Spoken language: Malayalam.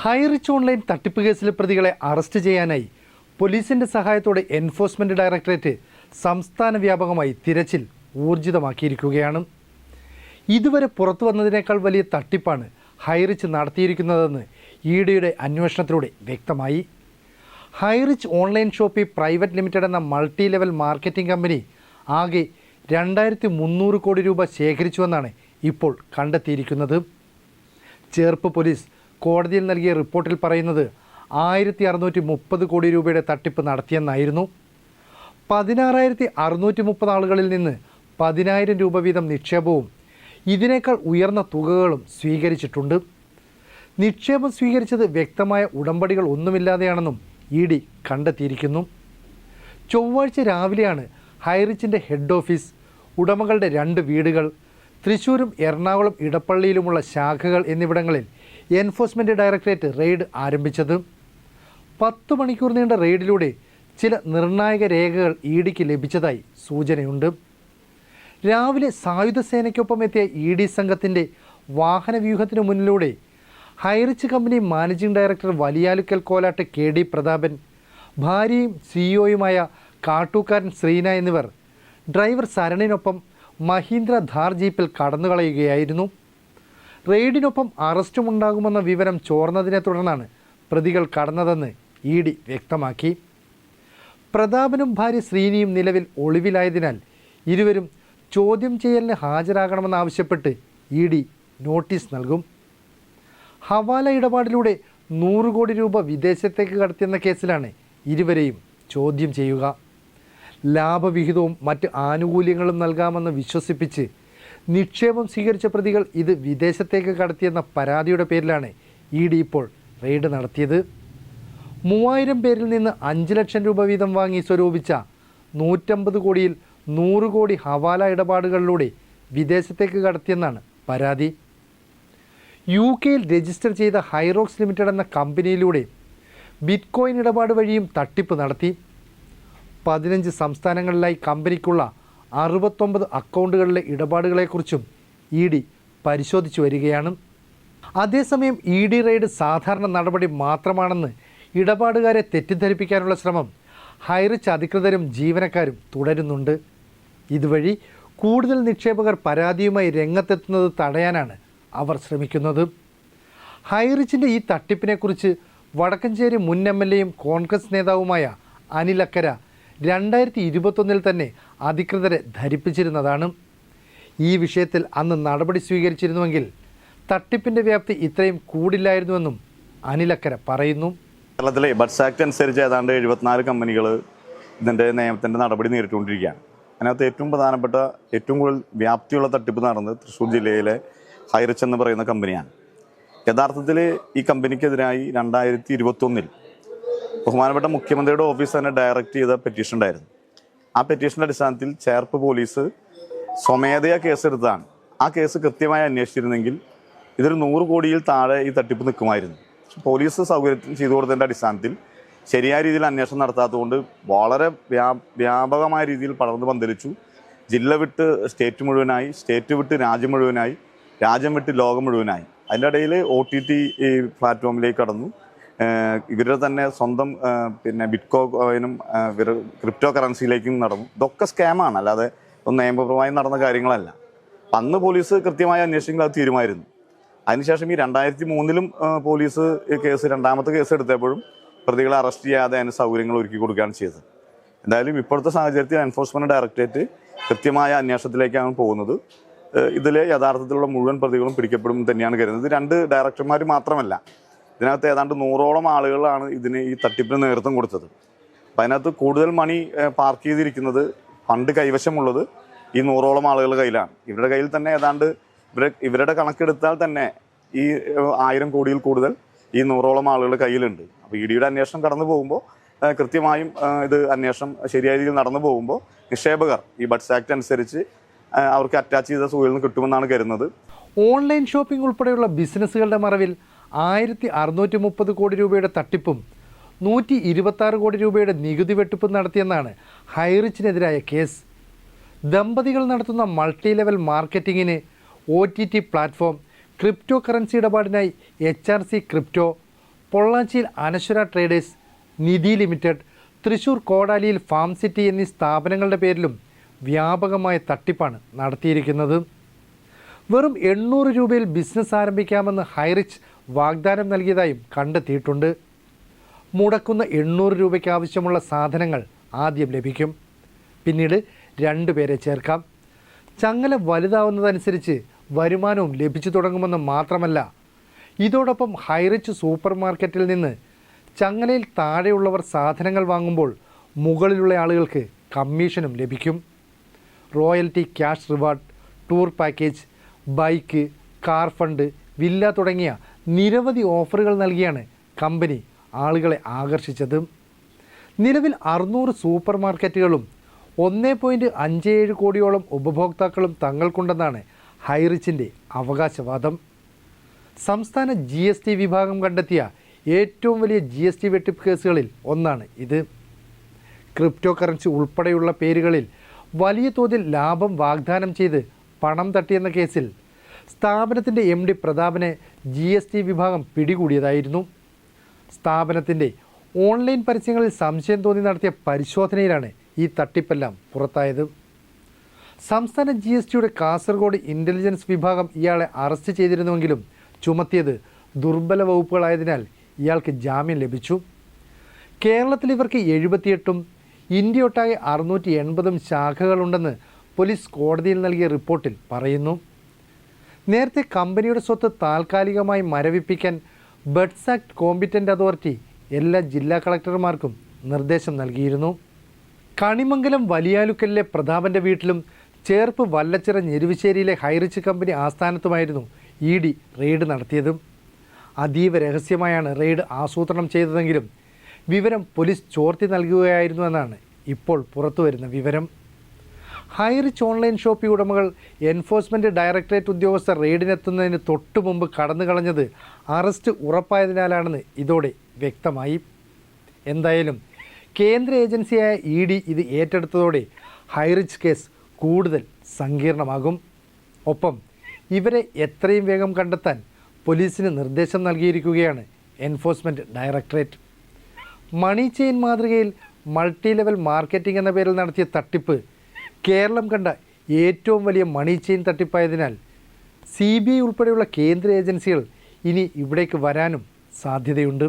ഹൈറിച്ച് ഓൺലൈൻ തട്ടിപ്പ് കേസിലെ പ്രതികളെ അറസ്റ്റ് ചെയ്യാനായി പോലീസിന്റെ സഹായത്തോടെ എൻഫോഴ്സ്മെന്റ് ഡയറക്ടറേറ്റ് സംസ്ഥാന വ്യാപകമായി തിരച്ചിൽ ഊർജിതമാക്കിയിരിക്കുകയാണ്. ഇതുവരെ പുറത്തു വന്നതിനേക്കാൾ വലിയ തട്ടിപ്പാണ് ഹൈറിച്ച് നടത്തിയിരിക്കുന്നതെന്ന് ഈഡിയുടെ അന്വേഷണത്തിലൂടെ വ്യക്തമായി. Highrich online shoppe private limited എന്ന മൾട്ടി ലെവൽ മാർക്കറ്റിംഗ് കമ്പനി ആകെ രണ്ടായിരത്തി മുന്നൂറ് കോടി രൂപ ശേഖരിച്ചുവെന്നാണ് ഇപ്പോൾ കണ്ടെത്തിയിരിക്കുന്നത്. ചേർപ്പ് പോലീസ് കോടതിയിൽ നൽകിയ റിപ്പോർട്ടിൽ പറയുന്നത് ആയിരത്തി അറുന്നൂറ്റി മുപ്പത് കോടി രൂപയുടെ തട്ടിപ്പ് നടത്തിയെന്നായിരുന്നു. പതിനാറായിരത്തി അറുന്നൂറ്റി മുപ്പത് ആളുകളിൽ നിന്ന് പതിനായിരം രൂപ വീതം നിക്ഷേപവും ഇതിനേക്കാൾ ഉയർന്ന തുകകളും സ്വീകരിച്ചിട്ടുണ്ട്. നിക്ഷേപം സ്വീകരിച്ചത് വ്യക്തമായ ഉടമ്പടികൾ ഒന്നുമില്ലാതെയാണെന്നും ഇ ഡി കണ്ടെത്തിയിരിക്കുന്നു. ചൊവ്വാഴ്ച രാവിലെയാണ് ഹൈറിച്ചിന്റെ ഹെഡ് ഓഫീസ് ഉടമകളുടെ രണ്ട് വീടുകൾ തൃശ്ശൂരും എറണാകുളം ഇടപ്പള്ളിയിലുമുള്ള ശാഖകൾ എന്നിവിടങ്ങളിൽ എൻഫോഴ്സ്മെന്റ് ഡയറക്ടറേറ്റ് റെയ്ഡ് ആരംഭിച്ചത്. പത്ത് മണിക്കൂർ നീണ്ട റെയ്ഡിലൂടെ ചില നിർണായക രേഖകൾ ഇ ഡിക്ക് ലഭിച്ചതായി സൂചനയുണ്ട്. രാവിലെ സായുധ സേനയ്ക്കൊപ്പം എത്തിയ ഇ ഡി സംഘത്തിന്റെ വാഹനവ്യൂഹത്തിന് മുന്നിലൂടെ Highrich company managing director Valiyalukkal Kolatt K D Prathapan ഭാര്യയും സിഇഒയുമായ കാട്ടൂക്കാരൻ ശ്രീന എന്നിവർ ഡ്രൈവർ സരണിനൊപ്പം മഹീന്ദ്ര ധാർ ജീപ്പിൽ കടന്നുകളയുകയായിരുന്നു. റെയ്ഡിനൊപ്പം അറസ്റ്റുമുണ്ടാകുമെന്ന വിവരം ചോർന്നതിനെ തുടർന്നാണ് പ്രതികൾ കടന്നതെന്ന് ഇ ഡി വ്യക്തമാക്കി. പ്രതാപനും ഭാര്യ ശ്രീനിയും നിലവിൽ ഒളിവിലായതിനാൽ ഇരുവരും ചോദ്യം ചെയ്യലിന് ഹാജരാകണമെന്നാവശ്യപ്പെട്ട് ഇ ഡി നോട്ടീസ് നൽകും. ഹവാല ഇടപാടിലൂടെ നൂറ് കോടി രൂപ വിദേശത്തേക്ക് കടത്തിയെന്ന കേസിലാണ് ഇരുവരെയും ചോദ്യം ചെയ്യുക. ലാഭവിഹിതവും മറ്റ് ആനുകൂല്യങ്ങളും നൽകാമെന്ന് വിശ്വസിപ്പിച്ച് നിക്ഷേപം സ്വീകരിച്ച പ്രതികൾ ഇത് വിദേശത്തേക്ക് കടത്തിയെന്ന പരാതിയുടെ പേരിലാണ് ഇ ഡി ഇപ്പോൾ റെയ്ഡ് നടത്തിയത്. മൂവായിരം പേരിൽ നിന്ന് അഞ്ച് ലക്ഷം രൂപ വീതം വാങ്ങി സ്വരൂപിച്ച നൂറ്റമ്പത് കോടിയിൽ നൂറ് കോടി ഹവാല ഇടപാടുകളിലൂടെ വിദേശത്തേക്ക് കടത്തിയെന്നാണ് പരാതി. യു കെയിൽ രജിസ്റ്റർ ചെയ്ത ഹൈറോക്സ് ലിമിറ്റഡ് എന്ന കമ്പനിയിലൂടെ ബിറ്റ്കോയിൻ ഇടപാട് വഴിയും തട്ടിപ്പ് നടത്തി. പതിനഞ്ച് സംസ്ഥാനങ്ങളിലായി കമ്പനിക്കുള്ള അറുപത്തൊമ്പത് അക്കൗണ്ടുകളിലെ ഇടപാടുകളെക്കുറിച്ചും ഇ ഡി പരിശോധിച്ചു വരികയാണ്. അതേസമയം ഇ ഡി റെയ്ഡ് സാധാരണ നടപടി മാത്രമാണെന്ന് ഇടപാടുകാരെ തെറ്റിദ്ധരിപ്പിക്കാനുള്ള ശ്രമം ഹൈറിച്ച് അധികൃതരും ജീവനക്കാരും തുടരുന്നുണ്ട്. ഇതുവഴി കൂടുതൽ നിക്ഷേപകർ പരാതിയുമായി രംഗത്തെത്തുന്നത് തടയാനാണ് അവർ ശ്രമിക്കുന്നത്. ഹൈറിച്ചിന്റെ ഈ തട്ടിപ്പിനെക്കുറിച്ച് വടക്കഞ്ചേരി മുൻ എം എൽ എയും കോൺഗ്രസ് നേതാവുമായ അനിലക്കര രണ്ടായിരത്തി ഇരുപത്തൊന്നിൽ തന്നെ അധികൃതരെ ധരിപ്പിച്ചിരുന്നതാണ്. ഈ വിഷയത്തിൽ അന്ന് നടപടി സ്വീകരിച്ചിരുന്നുവെങ്കിൽ തട്ടിപ്പിന്റെ വ്യാപ്തി ഇത്രയും കൂടില്ലായിരുന്നുവെന്നും അനിലക്കര പറയുന്നു. കേരളത്തിലെ ബഡ്സ് ആക്ട് അനുസരിച്ച് ഏതാണ്ട് എഴുപത്തിനാല് കമ്പനികൾ ഇതിന്റെ നിയമത്തിന്റെ നടപടി നേരിട്ടുകൊണ്ടിരിക്കുകയാണ്. അതിനകത്ത് ഏറ്റവും പ്രധാനപ്പെട്ട ഏറ്റവും കൂടുതൽ വ്യാപ്തിയുള്ള തട്ടിപ്പ് നടന്നത് തൃശ്ശൂർ ജില്ലയിലെ ഹൈറിച്ച് എന്ന് പറയുന്ന കമ്പനിയാണ്. യഥാർത്ഥത്തിൽ ഈ കമ്പനിക്കെതിരായി രണ്ടായിരത്തി ഇരുപത്തൊന്നിൽ ബഹുമാനപ്പെട്ട മുഖ്യമന്ത്രിയുടെ ഓഫീസ് തന്നെ ഡയറക്റ്റ് ചെയ്ത പെറ്റീഷൻ ഉണ്ടായിരുന്നു. ആ പെറ്റീഷന്റെ അടിസ്ഥാനത്തിൽ ചേർപ്പ് പോലീസ് സ്വമേധയാ കേസെടുത്താണ് ആ കേസ് കൃത്യമായി അന്വേഷിച്ചിരുന്നെങ്കിൽ ഇതൊരു നൂറ് കോടിയിൽ താഴെ ഈ തട്ടിപ്പ് നിൽക്കുമായിരുന്നു. പോലീസ് സൗകര്യം ചെയ്തു കൊടുത്തതിന്റെ അടിസ്ഥാനത്തിൽ ശരിയായ രീതിയിൽ അന്വേഷണം നടത്താത്തതുകൊണ്ട് വളരെ വ്യാ വ്യാപകമായ രീതിയിൽ പടർന്നു പന്തലിച്ചു. ജില്ല വിട്ട് സ്റ്റേറ്റ് മുഴുവനായി സ്റ്റേറ്റ് വിട്ട് രാജ്യം മുഴുവനായി രാജ്യം വിട്ട് ലോകം മുഴുവനായി. അതിന്റെ ഇടയിൽ ഒ ടി ടി പ്ലാറ്റ്ഫോമിലേക്ക് കടന്നു. ഇവരുടെ തന്നെ സ്വന്തം പിന്നെ ബിറ്റ്കോ കോയിനും ക്രിപ്റ്റോ കറൻസിയിലേക്കും നടന്നു. ഇതൊക്കെ സ്കാമാണ്. അല്ലാതെ ഒന്ന് നിയമപരമായി നടന്ന കാര്യങ്ങളല്ല. അന്ന് പോലീസ് കൃത്യമായി അന്വേഷിച്ചെങ്കിൽ അത് തീരുമായിരുന്നു. അതിനുശേഷം ഈ രണ്ടായിരത്തി മൂന്നിലും പോലീസ് കേസ് രണ്ടാമത്തെ കേസ് എടുത്തപ്പോഴും പ്രതികളെ അറസ്റ്റ് ചെയ്യാതെ അതിന് സൗകര്യങ്ങൾ ഒരുക്കി കൊടുക്കുകയാണ് ചെയ്തത്. എന്തായാലും ഇപ്പോഴത്തെ സാഹചര്യത്തിൽ എൻഫോഴ്സ്മെന്റ് ഡയറക്ടറേറ്റ് കൃത്യമായ അന്വേഷണത്തിലേക്കാണ് പോകുന്നത്. ഇതിലെ യഥാർത്ഥത്തിലുള്ള മുഴുവൻ പ്രതികളും പിടിക്കപ്പെടും തന്നെയാണ് കരുതുന്നത്. രണ്ട് ഡയറക്ടർമാർ മാത്രമല്ല. ഇതിനകത്ത് ഏതാണ്ട് നൂറോളം ആളുകളാണ് ഇതിന് ഈ തട്ടിപ്പിന് നേതൃത്വം കൊടുത്തത്. അപ്പം അതിനകത്ത് കൂടുതൽ മണി പാർക്ക് ചെയ്തിരിക്കുന്നത് ഫണ്ട് കൈവശമുള്ളത് ഈ നൂറോളം ആളുകളുടെ കയ്യിലാണ്. ഇവരുടെ കയ്യിൽ തന്നെ ഏതാണ്ട് ഇവരെ ഇവരുടെ കണക്കെടുത്താൽ തന്നെ ഈ ആയിരം കോടിയിൽ കൂടുതൽ ഈ നൂറോളം ആളുകളുടെ കയ്യിലുണ്ട്. അപ്പോൾ ഇ ഡിയുടെ അന്വേഷണം കടന്നു പോകുമ്പോൾ കൃത്യമായും ഇത് അന്വേഷണം ശരിയായ രീതിയിൽ നടന്നു പോകുമ്പോൾ നിക്ഷേപകർ ഈ ബഡ്സ് ആക്ട് അനുസരിച്ച് അവർക്ക് അറ്റാച്ച് ചെയ്ത സുഖയിൽ നിന്ന് കിട്ടുമെന്നാണ് കരുതുന്നത്. ഓൺലൈൻ ഷോപ്പിംഗ് ഉൾപ്പെടെയുള്ള ബിസിനസ്സുകളുടെ മറവിൽ ആയിരത്തി അറുന്നൂറ്റി മുപ്പത് കോടി രൂപയുടെ തട്ടിപ്പും നൂറ്റി ഇരുപത്താറ് കോടി രൂപയുടെ നികുതി വെട്ടിപ്പും നടത്തിയെന്നാണ് ഹൈറിച്ചിനെതിരായ കേസ്. ദമ്പതികൾ നടത്തുന്ന multi level മാർക്കറ്റിങ്ങിന് O T T platform crypto currency ഇടപാടിനായി H R C crypto പൊള്ളാച്ചിയിൽ അനശ്വര ട്രേഡേഴ്സ് നിധി ലിമിറ്റഡ് തൃശൂർ കോടാലിയിൽ ഫാം സിറ്റി എന്നീ സ്ഥാപനങ്ങളുടെ പേരിലും വ്യാപകമായ തട്ടിപ്പാണ് നടത്തിയിരിക്കുന്നത്. വെറും എണ്ണൂറ് രൂപയിൽ ബിസിനസ് ആരംഭിക്കാമെന്ന് ഹൈറിച്ച് വാഗ്ദാനം നൽകിയതായും കണ്ടെത്തിയിട്ടുണ്ട്. മുടക്കുന്ന എണ്ണൂറ് രൂപയ്ക്ക് ആവശ്യമുള്ള സാധനങ്ങൾ ആദ്യം ലഭിക്കും. പിന്നീട് രണ്ട് പേരെ ചേർക്കാം. ചങ്ങല വലുതാവുന്നതനുസരിച്ച് വരുമാനവും ലഭിച്ചു തുടങ്ങുമെന്ന് മാത്രമല്ല ഇതോടൊപ്പം ഹൈറിച്ച് സൂപ്പർ മാർക്കറ്റിൽ നിന്ന് ചങ്ങലയിൽ താഴെയുള്ളവർ സാധനങ്ങൾ വാങ്ങുമ്പോൾ മുകളിലുള്ള ആളുകൾക്ക് കമ്മീഷനും ലഭിക്കും. Royalty cash reward tour package bike car fund villa തുടങ്ങിയ നിരവധി ഓഫറുകൾ നൽകിയാണ് കമ്പനി ആളുകളെ ആകർഷിച്ചത്. നിലവിൽ അറുന്നൂറ് സൂപ്പർ മാർക്കറ്റുകളും ഒന്നേ പോയിന്റ് അഞ്ച് ഏഴ് കോടിയോളം ഉപഭോക്താക്കളും തങ്ങൾക്കുണ്ടെന്നാണ് ഹൈറിച്ചിന്റെ അവകാശവാദം. സംസ്ഥാന ജി എസ് ടി വിഭാഗം കണ്ടെത്തിയ ഏറ്റവും വലിയ ജി എസ് ടി വെട്ടിപ്പ് കേസുകളിൽ ഒന്നാണ് ഇത്. ക്രിപ്റ്റോ കറൻസി ഉൾപ്പെടെയുള്ള പേരുകളിൽ വലിയ തോതിൽ ലാഭം വാഗ്ദാനം ചെയ്ത് പണം തട്ടിയെന്ന കേസിൽ സ്ഥാപനത്തിന്റെ എം ഡി പ്രതാപനെ ജി എസ് ടി വിഭാഗം പിടികൂടിയതായിരുന്നു. സ്ഥാപനത്തിന്റെ ഓൺലൈൻ പരസ്യങ്ങളിൽ സംശയം തോന്നി നടത്തിയ പരിശോധനയിലാണ് ഈ തട്ടിപ്പെല്ലാം പുറത്തായത്. സംസ്ഥാന ജി എസ് ടിയുടെ കാസർഗോഡ് ഇന്റലിജൻസ് വിഭാഗം ഇയാളെ അറസ്റ്റ് ചെയ്തിരുന്നുവെങ്കിലും ചുമത്തിയത് ദുർബല വകുപ്പുകളായതിനാൽ ഇയാൾക്ക് ജാമ്യം ലഭിച്ചു. കേരളത്തിൽ ഇവർക്ക് എഴുപത്തിയെട്ടും ഇന്ത്യയൊട്ടാകെ അറുന്നൂറ്റി എൺപതും ശാഖകളുണ്ടെന്ന് പോലീസ് കോടതിയിൽ നൽകിയ റിപ്പോർട്ടിൽ പറയുന്നു. നേരത്തെ കമ്പനിയുടെ സ്വത്ത് താൽക്കാലികമായി മരവിപ്പിക്കാൻ ബഡ്സ് ആക്ട് കോമ്പിറ്റന്റ് അതോറിറ്റി എല്ലാ ജില്ലാ കളക്ടർമാർക്കും നിർദ്ദേശം നൽകിയിരുന്നു. കണിമംഗലം വലിയാലുക്കലിലെ പ്രതാപന്റെ വീട്ടിലും ചേർപ്പ് വല്ലച്ചിറ ഞെരുവശ്ശേരിയിലെ ഹൈറിച്ച് കമ്പനി ആസ്ഥാനത്തുമായിരുന്നു ഇ ഡി റെയ്ഡ് നടത്തിയത്. അതീവ രഹസ്യമായാണ് റെയ്ഡ് ആസൂത്രണം ചെയ്തതെങ്കിലും വിവരം പോലീസ് ചോർത്തി നൽകുകയായിരുന്നു എന്നാണ് ഇപ്പോൾ പുറത്തുവരുന്ന വിവരം. ഹൈറിച്ച് ഓൺലൈൻ ഷോപ്പിംഗ് ഉടമകൾ എൻഫോഴ്സ്മെന്റ് ഡയറക്ടറേറ്റ് ഉദ്യോഗസ്ഥർ റെയ്ഡിനെത്തുന്നതിന് തൊട്ടു മുമ്പ് കടന്നു കളഞ്ഞത് അറസ്റ്റ് ഉറപ്പായതിനാലാണെന്ന് ഇതോടെ വ്യക്തമായി. എന്തായാലും കേന്ദ്ര ഏജൻസിയായ ഇ ഡി ഇത് ഏറ്റെടുത്തതോടെ ഹൈറിച്ച് കേസ് കൂടുതൽ സങ്കീർണമാകും. ഒപ്പം ഇവരെ എത്രയും വേഗം കണ്ടെത്താൻ പോലീസിന് നിർദ്ദേശം നൽകിയിരിക്കുകയാണ് എൻഫോഴ്സ്മെന്റ് ഡയറക്ടറേറ്റ്. മണി ചെയിൻ മാതൃകയിൽ മൾട്ടി ലെവൽ മാർക്കറ്റിംഗ് എന്ന പേരിൽ നടത്തിയ തട്ടിപ്പ് കേരളം കണ്ട ഏറ്റവും വലിയ മണി ചെയിൻ തട്ടിപ്പായതിനാൽ സി ബി ഐ ഉൾപ്പെടെയുള്ള കേന്ദ്ര ഏജൻസികൾ ഇനി ഇവിടേക്ക് വരാനും സാധ്യതയുണ്ട്.